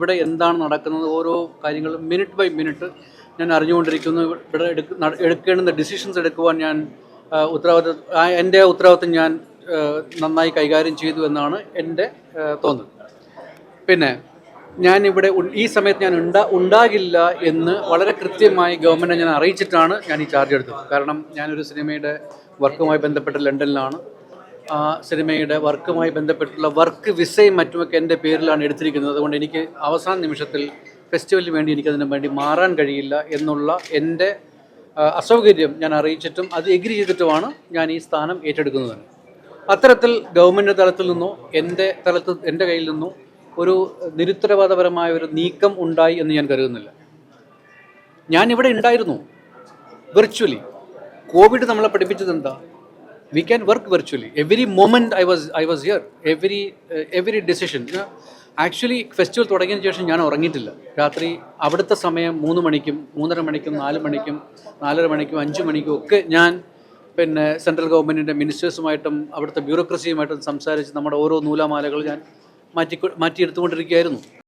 ഇവിടെ എന്താണ് നടക്കുന്നത്? ഓരോ കാര്യങ്ങളും മിനിറ്റ് ബൈ മിനിറ്റ് ഞാൻ അറിഞ്ഞുകൊണ്ടിരിക്കുന്നു. ഇവിടെ എടുക്ക നട- എടുക്കേണ്ടുന്ന ഡിസിഷൻസ് എടുക്കുവാൻ ഞാൻ ഉത്തരവാദിത്വം എന്റെ ഉത്തരവാദിത്വം ഞാൻ നന്നായി കൈകാര്യം ചെയ്തു എന്നാണ് എന്റെ തോന്നൽ. പിന്നെ ഞാൻ ഇവിടെ ഈ സമയത്ത് ഞാൻ ഉണ്ടാ ഉണ്ടാകില്ല എന്ന് വളരെ കൃത്യമായി ഗവൺമെന്റ് ഞാൻ അറിയിച്ചിട്ടാണ് ഞാൻ ഈ ചാർജ് എടുത്തത്. കാരണം ഞാനൊരു സിനിമയുടെ വർക്കുമായി ബന്ധപ്പെട്ട് ലണ്ടനിലാണ്. ആ സിനിമയുടെ വർക്കുമായി ബന്ധപ്പെട്ടുള്ള വർക്ക് വിസയും മറ്റുമൊക്കെ എന്റെ പേരിലാണ് എടുത്തിരിക്കുന്നത്. അതുകൊണ്ട് എനിക്ക് അവസാന നിമിഷത്തിൽ ഫെസ്റ്റിവലിന് വേണ്ടി എനിക്കതിനു വേണ്ടി മാറാൻ കഴിയില്ല എന്നുള്ള എന്റെ അസൗകര്യം ഞാൻ അറിയിച്ചിട്ടും അത് എഗ്രി ചെയ്തിട്ടുമാണ് ഞാൻ ഈ സ്ഥാനം ഏറ്റെടുക്കുന്നത്. അത്തരത്തിൽ ഗവൺമെന്റ് തലത്തിൽ നിന്നോ എന്റെ തലത്ത് എന്റെ കയ്യിൽ നിന്നോ ഒരു നിരുത്തരവാദപരമായ ഒരു നീക്കം ഉണ്ടായി എന്ന് ഞാൻ കരുതുന്നില്ല. ഞാനിവിടെ ഉണ്ടായിരുന്നു. വെർച്വലി കോവിഡ് നമ്മളെ പഠിപ്പിച്ചത് എന്താ? We can work virtually every moment I was I was here every every decision actually festival തുടങ്ങിയതിന് ശേഷം ഞാൻ ഉറങ്ങിയിട്ടില്ല. രാത്രി അവിടുത്തെ സമയം മൂന്ന് മണിക്കും മൂന്നര മണിക്കും നാല് മണിക്കും നാലര മണിക്കും അഞ്ച് മണിക്കും ഒക്കെ ഞാൻ പിന്നെ സെൻട്രൽ ഗവൺമെന്റിന്റെ മിനിസ്റ്റേഴ്സുമായിട്ടും അവിടുത്തെ ബ്യൂറോക്രസിയുമായിട്ടും സംസാരിച്ച് നമ്മുടെ ഓരോ നൂലാമാലകൾ ഞാൻ മാറ്റി മാറ്റിയെടുത്തുകൊണ്ടിരിക്കുകയായിരുന്നു.